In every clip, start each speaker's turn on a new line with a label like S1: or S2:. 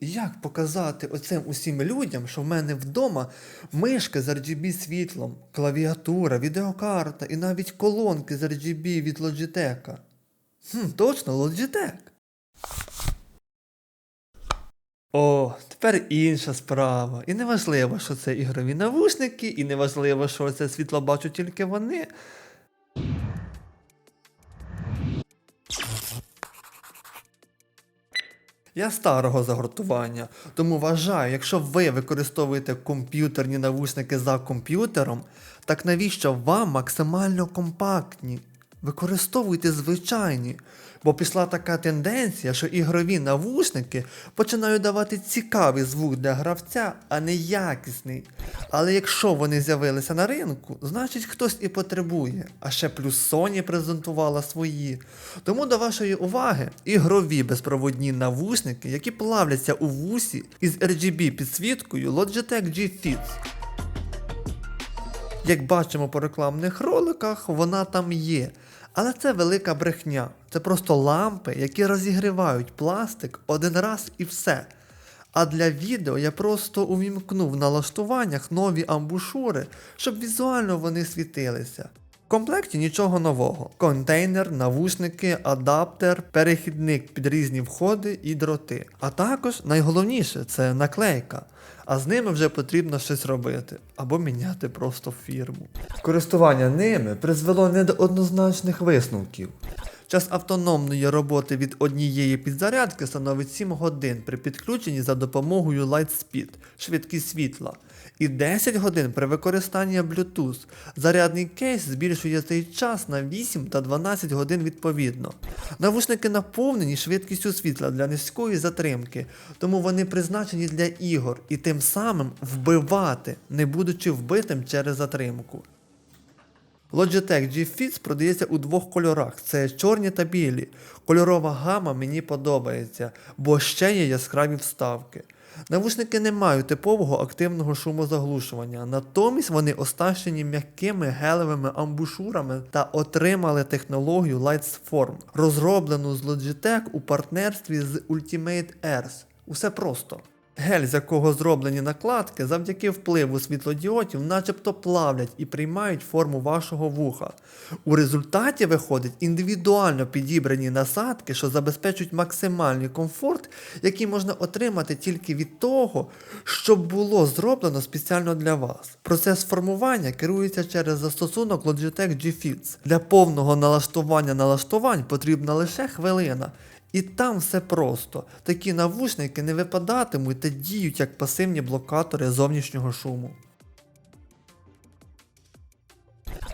S1: Як показати оцим усім людям, що в мене вдома мишка з RGB світлом, клавіатура, відеокарта і навіть колонки з RGB від Logitech? Хм, точно, Logitech. О, тепер інша справа. І не важливо, що це ігрові навушники, і не важливо, що це світло бачу тільки вони. Я старого загортування, тому вважаю, якщо ви використовуєте комп'ютерні навушники за комп'ютером, так навіщо вам максимально компактні? Використовуйте звичайні, бо пішла така тенденція, що ігрові навушники починають давати цікавий звук для гравця, а не якісний. Але якщо вони з'явилися на ринку, значить хтось і потребує. А ще плюс Sony презентувала свої. Тому до вашої уваги ігрові безпроводні навушники, які плавляться у вусі із RGB підсвіткою Logitech G Fits. Як бачимо по рекламних роликах, вона там є. Але це велика брехня. Це просто лампи, які розігрівають пластик один раз і все. А для відео я просто увімкнув в налаштуваннях нові амбушури, щоб візуально вони світилися. В комплекті нічого нового: контейнер, навушники, адаптер, перехідник під різні входи і дроти. А також найголовніше це наклейка. А з ними вже потрібно щось робити або міняти просто фірму. Користування ними призвело не до однозначних висновків. Час автономної роботи від однієї підзарядки становить 7 годин при підключенні за допомогою Lightspeed, швидкість світла, і 10 годин при використанні Bluetooth. Зарядний кейс збільшує цей час на 8 та 12 годин відповідно. Навушники наповнені швидкістю світла для низької затримки, тому вони призначені для ігор і тим самим вбивати, не будучи вбитим через затримку. Logitech G Fits продається у двох кольорах: це чорні та білі. Кольорова гама мені подобається, бо ще є яскраві вставки. Навушники не мають типового активного шумозаглушування, натомість вони оснащені м'якими гелевими амбушурами та отримали технологію Lightsform, розроблену з Logitech у партнерстві з Ultimate Airs. Усе просто. Гель, з якого зроблені накладки, завдяки впливу світлодіодів начебто плавлять і приймають форму вашого вуха. У результаті виходять індивідуально підібрані насадки, що забезпечують максимальний комфорт, який можна отримати тільки від того, що було зроблено спеціально для вас. Процес формування керується через застосунок Logitech G Fits. Для повного налаштування налаштувань потрібна лише хвилина. І там все просто. Такі навушники не випадатимуть та діють як пасивні блокатори зовнішнього шуму.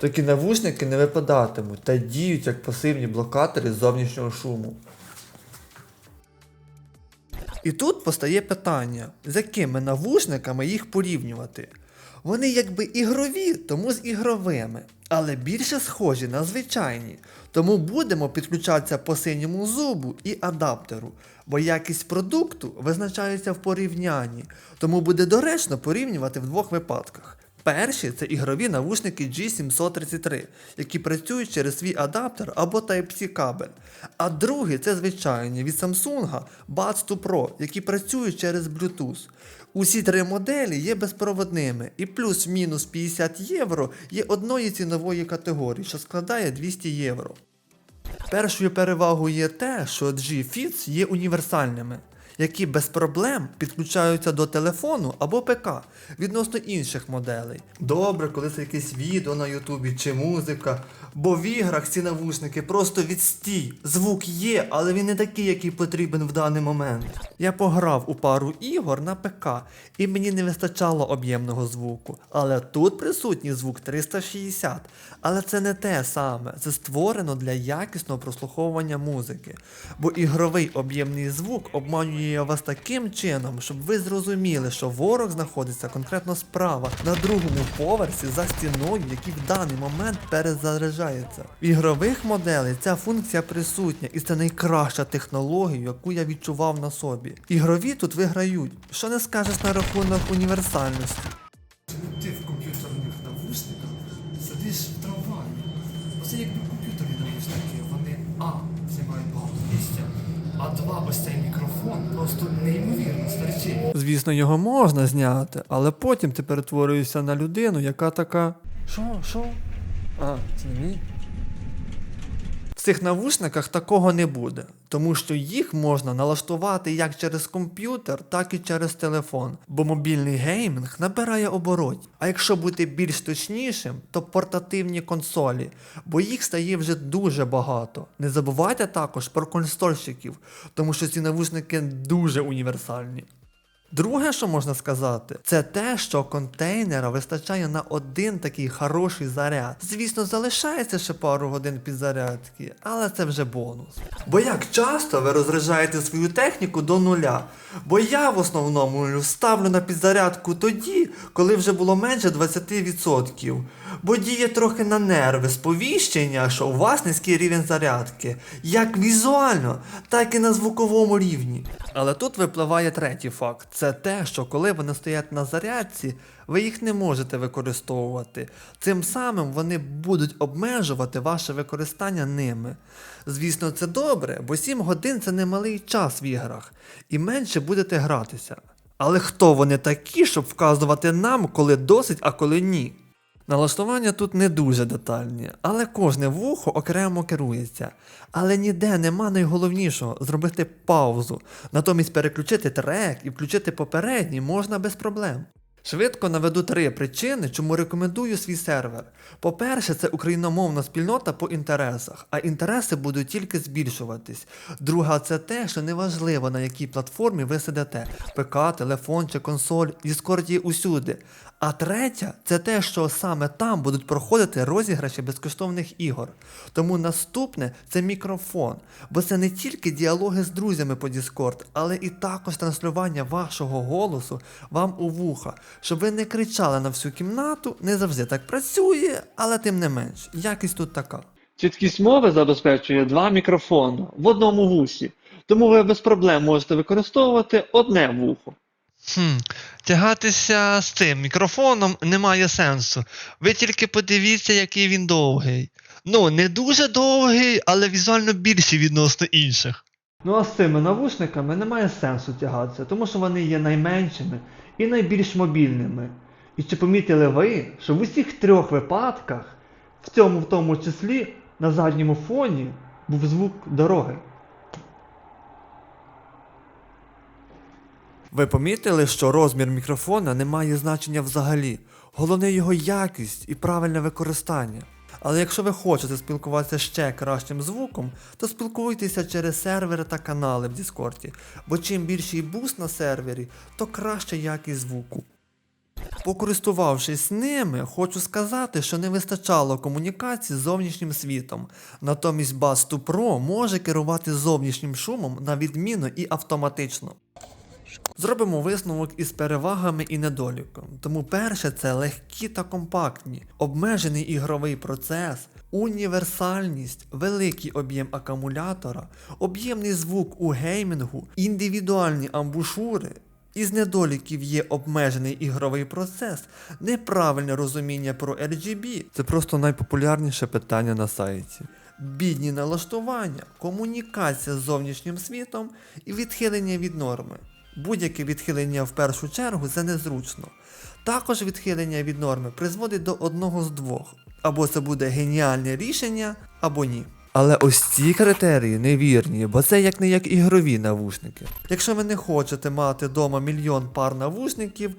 S1: Такі навушники не випадатимуть та діють як пасивні блокатори зовнішнього шуму. І тут постає питання, з якими навушниками їх порівнювати. Вони якби ігрові, тому з ігровими, але більше схожі на звичайні. Тому будемо підключатися по синьому зубу і адаптеру, бо якість продукту визначається в порівнянні, тому буде доречно порівнювати в двох випадках. Перші це ігрові навушники G733, які працюють через свій адаптер або Type-C кабель. А другий це звичайні від Samsung Buds 2 Pro, які працюють через Bluetooth. Усі три моделі є безпроводними, і плюс-мінус 50 євро є одної цінової категорії, що складає 200 євро. Першою перевагою є те, що G-Fits є універсальними, які без проблем підключаються до телефону або ПК відносно інших моделей. Добре, коли це якесь відео на Ютубі чи музика, бо в іграх ці навушники просто відстій. Звук є, але він не такий, який потрібен в даний момент. Я пограв у пару ігор на ПК, і мені не вистачало об'ємного звуку. Але тут присутній звук 360. Але це не те саме. Це створено для якісного прослуховування музики. Бо ігровий об'ємний звук обманює вас таким чином, щоб ви зрозуміли, що ворог знаходиться конкретно справа на другому поверсі за стіною, який в даний момент перезаряджається. В ігрових моделей ця функція присутня, і це найкраща технологія, яку я відчував на собі. Ігрові тут виграють. Що не скажеш на рахунок універсальності?
S2: Ось цей мікрофон просто неймовірно, старчить.
S1: Звісно, його можна зняти, але потім ти перетворюєшся на людину, яка така. Що, що? А, це не мій? В цих навушниках такого не буде, тому що їх можна налаштувати як через комп'ютер, так і через телефон, бо мобільний геймінг набирає оборотів. А якщо бути більш точнішим, то портативні консолі, бо їх стає вже дуже багато. Не забувайте також про консольщиків, тому що ці навушники дуже універсальні. Друге, що можна сказати, це те, що контейнера вистачає на один такий хороший заряд. Звісно, залишається ще пару годин підзарядки, але це вже бонус. Бо як часто ви розряджаєте свою техніку до нуля? Бо я в основному ставлю на підзарядку тоді, коли вже було менше 20%. Бо діє трохи на нерви сповіщення, що у вас низький рівень зарядки, як візуально, так і на звуковому рівні. Але тут випливає третій факт: це те, що коли вони стоять на зарядці, ви їх не можете використовувати. Цим самим вони будуть обмежувати ваше використання ними. Звісно, це добре, бо 7 годин це немалий час в іграх, і менше будете гратися. Але хто вони такі, щоб вказувати нам, коли досить, а коли ні? Налаштування тут не дуже детальні, але кожне вухо окремо керується. Але ніде нема найголовнішого зробити паузу, натомість переключити трек і включити попередній можна без проблем. Швидко наведу три причини, чому рекомендую свій сервер. По-перше, це україномовна спільнота по інтересах, а інтереси будуть тільки збільшуватись. Друга, це те, що неважливо на якій платформі ви сидите: ПК, телефон чи консоль, Discord є усюди. А третя це те, що саме там будуть проходити розіграші безкоштовних ігор. Тому наступне це мікрофон, бо це не тільки діалоги з друзями по Discord, але і також транслювання вашого голосу вам у вуха, щоб ви не кричали на всю кімнату, не завжди так працює, але тим не менш, якість тут така.
S3: Чіткість мови забезпечує два мікрофони в одному вусі, тому ви без проблем можете використовувати одне вухо.
S4: Хм, тягатися з цим мікрофоном немає сенсу. Ви тільки подивіться, який він довгий. Ну, не дуже довгий, але візуально більший відносно інших.
S1: Ну а з цими навушниками немає сенсу тягатися, тому що вони є найменшими і найбільш мобільними. І чи помітили ви, що в усіх трьох випадках, в цьому в тому числі на задньому фоні, був звук дороги? Ви помітили, що розмір мікрофона не має значення взагалі. Головне його якість і правильне використання. Але якщо ви хочете спілкуватися ще кращим звуком, то спілкуйтеся через сервери та канали в Діскорді, бо чим більший буст на сервері, то краща якість звуку. Покористувавшись ними, хочу сказати, що не вистачало комунікації з зовнішнім світом. Натомість Bass 2 Pro може керувати зовнішнім шумом на відміну і автоматично. Зробимо висновок із перевагами і недоліком. Тому перше це легкі та компактні, обмежений ігровий процес, універсальність, великий об'єм акумулятора, об'ємний звук у геймінгу, індивідуальні амбушури. Із недоліків є обмежений ігровий процес, неправильне розуміння про RGB. Це просто найпопулярніше питання на сайті. Бідні налаштування, комунікація з зовнішнім світом і відхилення від норми. Будь-яке відхилення в першу чергу це незручно. Також відхилення від норми призводить до одного з двох: або це буде геніальне рішення, або ні. Але ось ці критерії невірні, бо це як не як ігрові навушники. Якщо ви не хочете мати вдома мільйон пар навушників,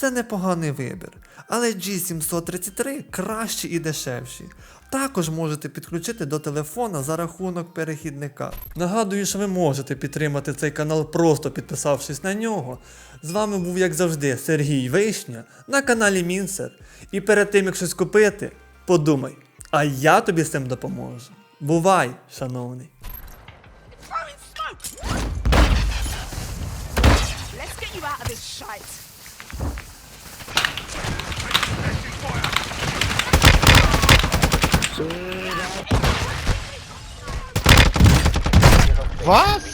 S1: це непоганий вибір. Але G733 кращі і дешевші. Також можете підключити до телефона за рахунок перехідника. Нагадую, що ви можете підтримати цей канал, просто підписавшись на нього. З вами був, як завжди, Сергій Вишня на каналі Мінсер. І перед тим, як щось купити, подумай, а я тобі з цим допоможу. Бувай, шановний!
S5: Let's get you out of this shite.
S6: Was?